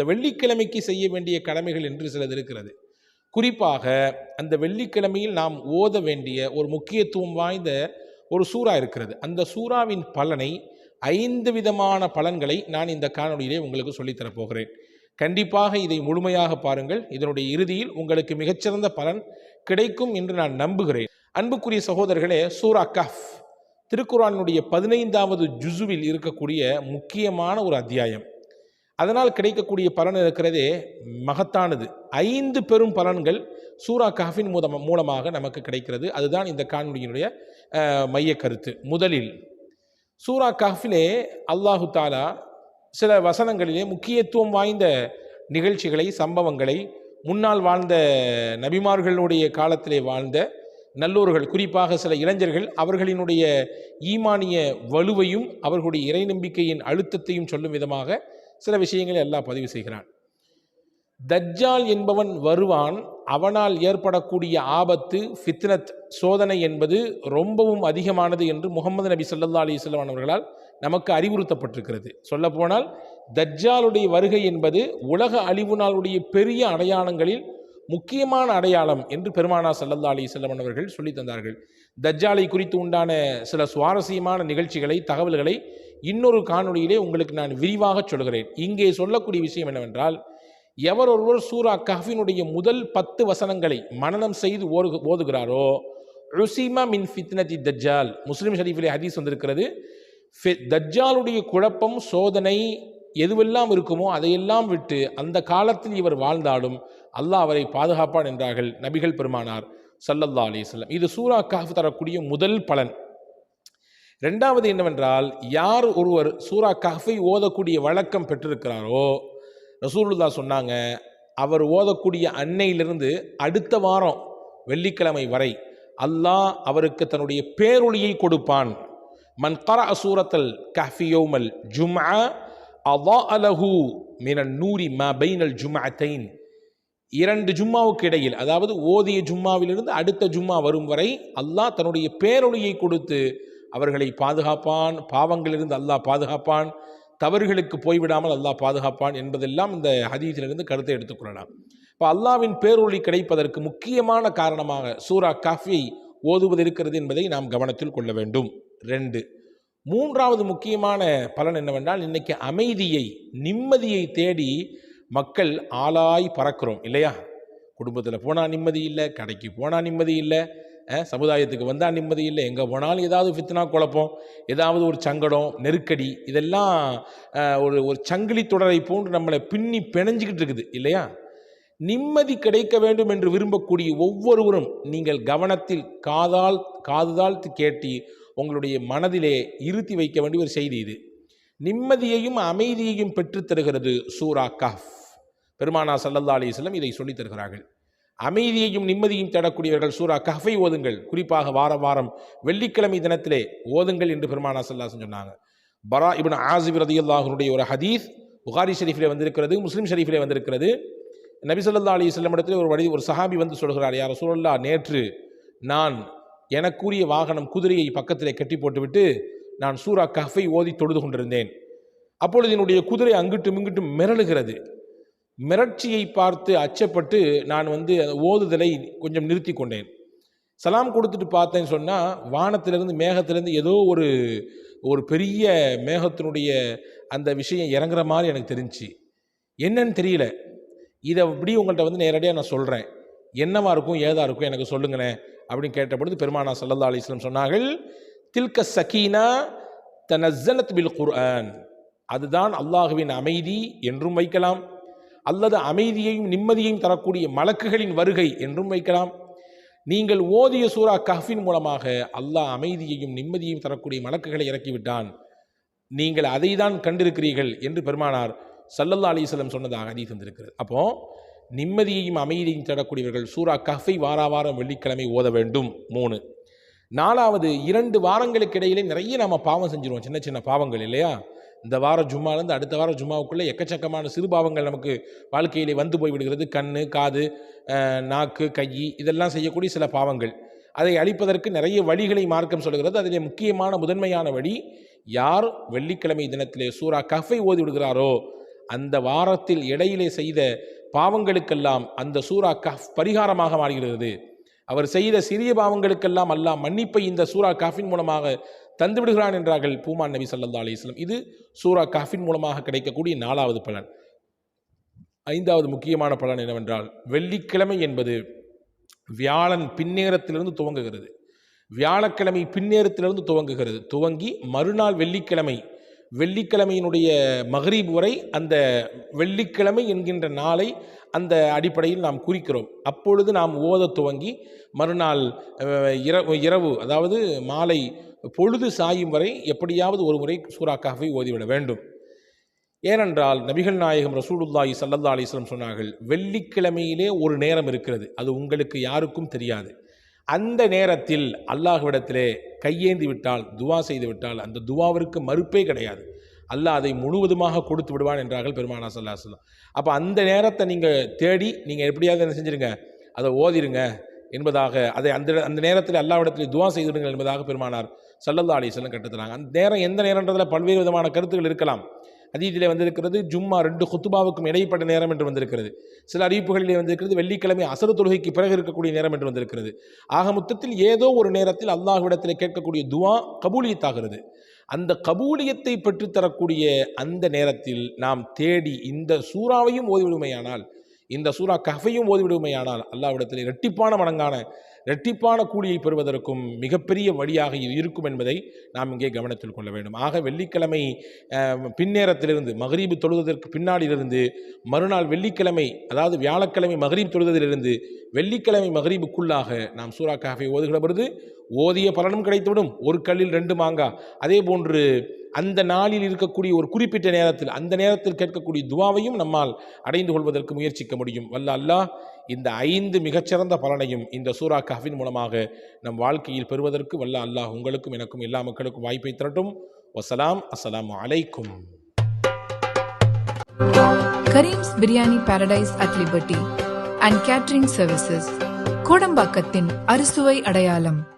அந்த வெள்ளிக்கிழமைக்கு செய்ய வேண்டிய கடமைகள் என்று சிலது இருக்கிறது. குறிப்பாக அந்த வெள்ளிக்கிழமையில் நாம் ஓத வேண்டிய ஒரு முக்கியத்துவம் வாய்ந்த ஒரு சூறா இருக்கிறது. அந்த சூறாவின் பலனை ஐந்து விதமான பலன்களை நான் இந்த காணொலியிலே உங்களுக்கு சொல்லித்தரப் போகிறேன். கண்டிப்பாக இதை முழுமையாக பாருங்கள். இதனுடைய இறுதியில் உங்களுக்கு மிகச்சிறந்த பலன் கிடைக்கும் என்று நான் நம்புகிறேன். அன்புக்குரிய சகோதரர்களே சூரா கஃப் திருக்குறானுடைய பதினைந்தாவது ஜுசுவில் இருக்கக்கூடிய முக்கியமான ஒரு அத்தியாயம். அதனால் கிடைக்கக்கூடிய பலன் இருக்கிறதே மகத்தானது. ஐந்து பெரும் பலன்கள் சூரா காஃபின் மூலம் மூலமாக நமக்கு கிடைக்கிறது. அதுதான் இந்த காணொலியினுடைய மைய கருத்து. முதலில் சூரா காஃபிலே அல்லாஹு தாலா சில வசனங்களிலே முக்கியத்துவம் வாய்ந்த நிகழ்ச்சிகளை சம்பவங்களை முன்னால் வாழ்ந்த நபிமார்களுடைய காலத்திலே வாழ்ந்த நல்லோர்கள் குறிப்பாக சில இளைஞர்கள் அவர்களினுடைய ஈமானிய வலுவையும் அவர்களுடைய இறை நம்பிக்கையின் அழுத்தத்தையும் சொல்லும் விதமாக சில விஷயங்களை எல்லாம் பதிவு செய்கிறான். தஜ்ஜால் என்பவன் வருவான் அவனால் ஏற்படக்கூடிய ஆபத்து ஃபித்னத் சோதனை என்பது ரொம்பவும் அதிகமானது என்று முகமது நபி ஸல்லல்லாஹு அலைஹி அவர்களால் நமக்கு அறிவுறுத்தப்பட்டிருக்கிறது. சொல்லப்போனால் தஜ்ஜாலுடைய வருகை என்பது உலக அழிவு நாளுடைய பெரிய அடையாளங்களில் முக்கியமான அடையாளம் என்று பெருமானா சல்லல்லா அலி வஸல்லம் அவர்கள் சொல்லி தந்தார்கள். தஜ்ஜாலை குறித்து உண்டான சில சுவாரஸ்யமான நிகழ்ச்சிகளை தகவல்களை இன்னொரு காணொளியிலே உங்களுக்கு நான் விரிவாக சொல்கிறேன். இங்கே சொல்லக்கூடிய விஷயம் என்னவென்றால் எவர் ஒருவர் சூரா கஹ்ஃபினுடைய முதல் பத்து வசனங்களை மனனம் செய்து ஓதுகிறாரோ ருசிமா மின் ஃபித்னதி தஜ்ஜால் முஸ்லீம் ஷரீஃபிலே ஹதீஸ் வந்திருக்கிறது. தஜ்ஜாலுடைய குழப்பம் சோதனை எதுவெல்லாம் இருக்குமோ அதையெல்லாம் விட்டு அந்த காலத்தில் இவர் வாழ்ந்தாலும் அல்லாஹ் அவரை பாதுகாப்பான் என்றார்கள் நபிகள் பெருமானார் சல்லல்லா அலைஹி இது சூரா கஹ்ஃப் தரக்கூடிய முதல் பலன். ரெண்டாவது என்னவென்றால் யார் ஒருவர் சூரா கஃபை ஓதக்கூடிய வழக்கம் பெற்றிருக்கிறாரோ ரசூலுல்லா சொன்னாங்க அவர் ஓதக்கூடிய அன்னையிலிருந்து அடுத்த வாரம் வெள்ளிக்கிழமை வரை அல்லாஹ் அவருக்கு தன்னுடைய பேரொளியை கொடுப்பான். மன் கர அசூரத்தல் கஃபியோமல் யௌமல் ஜும்ஆ அதா அலஹு மினன் நூரி ம பைனல் ஜும்அத்தைன். இரண்டு ஜும்மாவுக்கு இடையில் அதாவது ஓதிய ஜும்மாவிலிருந்து அடுத்த ஜும்மா வரும் வரை அல்லாஹ் தன்னுடைய பேரொளியை கொடுத்து அவர்களை பாதுகாப்பான் பாவங்களிலிருந்து அல்லாஹ் பாதுகாப்பான் தவறுகளுக்கு போய்விடாமல் அல்லாஹ் பாதுகாப்பான் என்பதெல்லாம் இந்த ஹதீஸிலிருந்து கருத்தை எடுத்துக்கொள்ளலாம் இப்போ அல்லாவின் பேரொழி கிடைப்பதற்கு முக்கியமான காரணமாக சூரா காஃபியை ஓதுவது இருக்கிறது என்பதை நாம் கவனத்தில் கொள்ள வேண்டும். ரெண்டு மூன்றாவது முக்கியமான பலன் என்னவென்றால் இன்றைக்கி அமைதியை நிம்மதியை தேடி மக்கள் ஆளாய் பறக்கிறோம் இல்லையா? குடும்பத்தில் போனால் நிம்மதி இல்லை கடைக்கு போனால் நிம்மதி இல்லை சமுதாயத்துக்கு வந்தால் நிம்மதி இல்லை. எங்கே போனாலும் ஏதாவது ஃபித்னா குழப்பம் ஏதாவது ஒரு சங்கடம் நெருக்கடி இதெல்லாம் ஒரு ஒரு சங்கிலி தொடரை போன்று நம்மளை பின்னி பிணைஞ்சிக்கிட்டு இருக்குது இல்லையா? நிம்மதி கிடைக்க வேண்டும் என்று விரும்பக்கூடிய ஒவ்வொருவரும் நீங்கள் கவனத்தில் காதால் காதுதால் கேட்டி உங்களுடைய மனதிலே இருத்தி வைக்க வேண்டிய ஒரு செய்தி இது. நிம்மதியையும் அமைதியையும் பெற்றுத் தருகிறது சூரா கஃப் பெருமானா சல்லல்லா அலிஸ்லம் இதை சொல்லித் தருகிறார்கள். அமைதியையும் நிம்மதியும் தேடக்கூடியவர்கள். சூரா கஃபை ஓதுங்கள். குறிப்பாக வார வாரம் வெள்ளிக்கிழமை தினத்திலே ஓதுங்கள் என்று பெருமானா சல்லாசன் சொன்னாங்க. பரா இப்னு ஆசிப் ரதியுல்லாஹனுடைய ஒரு ஹதீஸ் புகாரி ஷெரீஃபிலே வந்திருக்கிறது முஸ்லீம் ஷெரீஃபிலே வந்திருக்கிறது. நபிசல்லா அலி இடத்துல ஒரு வழி ஒரு சஹாபி வந்து சொல்கிறார் யார் சூழல்லா நேற்று நான் எனக்குரிய வாகனம் குதிரையை பக்கத்திலே கட்டி போட்டுவிட்டு நான் சூரா கஃபை ஓதி தொழுது கொண்டிருந்தேன். அப்பொழுது என்னுடைய குதிரை அங்கிட்டும் இங்கிட்டும் மிரளுகிறது. மிரட்சியை பார்த்து அச்சப்பட்டு நான் வந்து ஓதுதலை கொஞ்சம் நிறுத்தி கொண்டேன். சலாம் கொடுத்துட்டு பார்த்தேன்னு சொன்னால் வானத்திலிருந்து மேகத்திலிருந்து ஏதோ ஒரு ஒரு பெரிய மேகத்தினுடைய அந்த விஷயம் இறங்குற மாதிரி எனக்கு தெரிஞ்சுச்சு. என்னன்னு தெரியல. இதை அப்படி உங்கள்கிட்ட வந்து நேரடியாக நான் சொல்கிறேன் என்னவா இருக்கும் ஏதா இருக்கும் எனக்கு சொல்லுங்களேன் அப்படின்னு கேட்ட பொழுது பெருமானா சல்லல்லா அலிஸ்லம் சொன்னார்கள் தில்க சகீனா தனஸ்ஸலத் பில் குர்ஆன். அதுதான் அல்லாஹுவின் அமைதி என்றும் வைக்கலாம். அல்லது அமைதியையும் நிம்மதியையும் தரக்கூடிய மலக்குகளின் வருகை என்றும் வைக்கலாம். நீங்கள் ஓதிய சூரா கஹ்ஃபின் மூலமாக அல்லாஹ் அமைதியையும் நிம்மதியையும் தரக்கூடிய மலக்குகளை இறக்கிவிட்டான். நீங்கள் அதை தான் கண்டிருக்கிறீர்கள் என்று பெருமானார் சல்லல்லா அலிஸ்லம் சொன்னதாக ஹதீஸ் வந்திருக்கிறது. அப்போ நிம்மதியையும் அமைதியையும் தேடக்கூடியவர்கள் சூரா கஃபை வார வாரம் வெள்ளிக்கிழமை ஓத வேண்டும். மூணு. நாலாவது இரண்டு வாரங்களுக்கு இடையிலே நிறைய நாம் பாவம் செஞ்சிருவோம். சின்ன சின்ன பாவங்கள் இல்லையா? இந்த வாரம் ஜும்மாலேருந்து அடுத்த வாரம் ஜும்மாவுக்குள்ளே எக்கச்சக்கமான சிறுபாவங்கள் நமக்கு வாழ்க்கையிலே வந்து போய் விடுகிறது காது நாக்கு கை இதெல்லாம் செய்யக்கூடிய சில பாவங்கள். அதை அழிப்பதற்கு நிறைய வழிகளை மார்க்கம் சொல்கிறது. அதிலே முக்கியமான முதன்மையான வழி யார் வெள்ளிக்கிழமை தினத்திலே சூரா கஃபை ஓதி விடுகிறாரோ அந்த வாரத்தில் இடையிலே செய்த பாவங்களுக்கெல்லாம் அந்த சூரா கஃப் பரிகாரமாக மாறுகிறது. அவர் செய்த சிறிய பாவங்களுக்கெல்லாம் அல்லாஹ் மன்னிப்பை இந்த சூரா காஃபின் மூலமாக தந்து விடுகிறான் என்றார்கள் பூமான் நபி சல்லா அலிஸ்லாம் இது சூரா காஃபின் மூலமாக கிடைக்கக்கூடிய நாலாவது பலன். ஐந்தாவது முக்கியமான பலன் என்னவென்றால் வெள்ளிக்கிழமை என்பது வியாழன் பின்னேரத்திலிருந்து துவங்குகிறது. வியாழக்கிழமை பின்னேரத்திலிருந்து துவங்குகிறது. துவங்கி மறுநாள் வெள்ளிக்கிழமை வெள்ளிக்கிழமையினுடைய மகரீப் வரை அந்த வெள்ளிக்கிழமை என்கின்ற நாளை அந்த அடிப்படையில் நாம் குறிக்கிறோம். அப்பொழுது நாம் ஓத துவங்கி மறுநாள் இரவு இரவு அதாவது மாலை பொழுது சாயும் வரை எப்படியாவது ஒரு முறை சூறாக்காகவே ஓதிவிட வேண்டும். ஏனென்றால் நபிகள் நாயகம் ரசூலுல்லாஹி சல்லல்லா அலிஸ்லம் சொன்னார்கள் வெள்ளிக்கிழமையிலே ஒரு நேரம் இருக்கிறது அது உங்களுக்கு யாருக்கும் தெரியாது. அந்த நேரத்தில் அல்லாஹ்விடத்திலே கையேந்தி விட்டால் துவா செய்து விட்டால் அந்த துவாவிற்கு மறுப்பே கிடையாது. அல்லாஹ் அதை முழுவதுமாக கொடுத்து விடுவான் என்றார்கள் பெருமானா சல்லா சொல்லாம் அப்போ அந்த நேரத்தை நீங்கள் தேடி நீங்கள் எப்படியாவது என்ன செஞ்சிருங்க? அதை ஓதிருங்க என்பதாக அதை அந்த அந்த நேரத்தில் அல்லாவிடத்தில் துவா செய்துவிடுங்கள் என்பதாக பெருமானார் சல்லல்லா அலிஸ்லாம் கட்டுத்துறாங்க அந்த நேரம் எந்த நேரன்றதில் பல்வேறு விதமான கருத்துக்கள் இருக்கலாம். அதீதிலே வந்திருக்கிறது ஜும்மா ரெண்டு குத்துபாவுக்கும் இடைப்பட்ட நேரம் என்று வந்திருக்கிறது. சில அறிவிப்புகளிலே வந்திருக்கிறது வெள்ளிக்கிழமை அசரு தொழுகைக்கு பிறகு இருக்கக்கூடிய நேரம் என்று வந்திருக்கிறது. ஆக மொத்தத்தில் ஏதோ ஒரு நேரத்தில் அல்லாஹ்விடத்தில் கேட்கக்கூடிய துவா கபூலியத்தாகிறது. அந்த கபூலியத்தை பெற்றுத்தரக்கூடிய அந்த நேரத்தில் நாம் தேடி இந்த சூறாவையும் ஓதிவிடுமையானால் இந்த சூறா கஃபையும் ஓதிவிடுமையானால் அல்லாஹ்விடத்தில் இரட்டிப்பான மடங்கான இரட்டிப்பான கூலியை பெறுவதற்கும் மிகப்பெரிய வழியாக இது இருக்கும் என்பதை நாம் இங்கே கவனத்தில் கொள்ள வேண்டும். ஆக வெள்ளிக்கிழமை பின்னேரத்திலிருந்து மகரீபு தொழுவதற்கு பின்னாடியிலிருந்து மறுநாள் வெள்ளிக்கிழமை அதாவது வியாழக்கிழமை மகரீப் தொழுவதிலிருந்து வெள்ளிக்கிழமை மகரீபுக்குள்ளாக நாம் சூறா காஃபை ஓதுகிற பொழுது ஓதிய பலனும் கிடைத்துவிடும். ஒரு கல்லில் ரெண்டு மாங்கா அதே போன்று அந்த நாளில் இருக்கக்கூடிய ஒரு குறிப்பிட்ட நேரத்தில் அந்த நேரத்தில் கேட்கக்கூடிய துவாவையும் நம்மால் அடைந்து கொள்வதற்கு முயற்சிக்க முடியும். வல்ல அல்லாஹ் இந்த ஐந்து மிகச்சிறந்த பலனையும் இந்த சூரா கஹ்வின் மூலமாக நம் வாழ்க்கையில் பெறுவதற்கு வல்ல அல்லாஹ் உங்களுக்கும் எனக்கும் எல்லா மக்களுக்கும் வாய்ப்பை திரட்டும். வசலாம் அஸ்லாம் அலைக்கும். Karim's biryani paradise at Liberty and catering services கோடம்பாக்கத்தின் அறுசுவை அடையாளம்.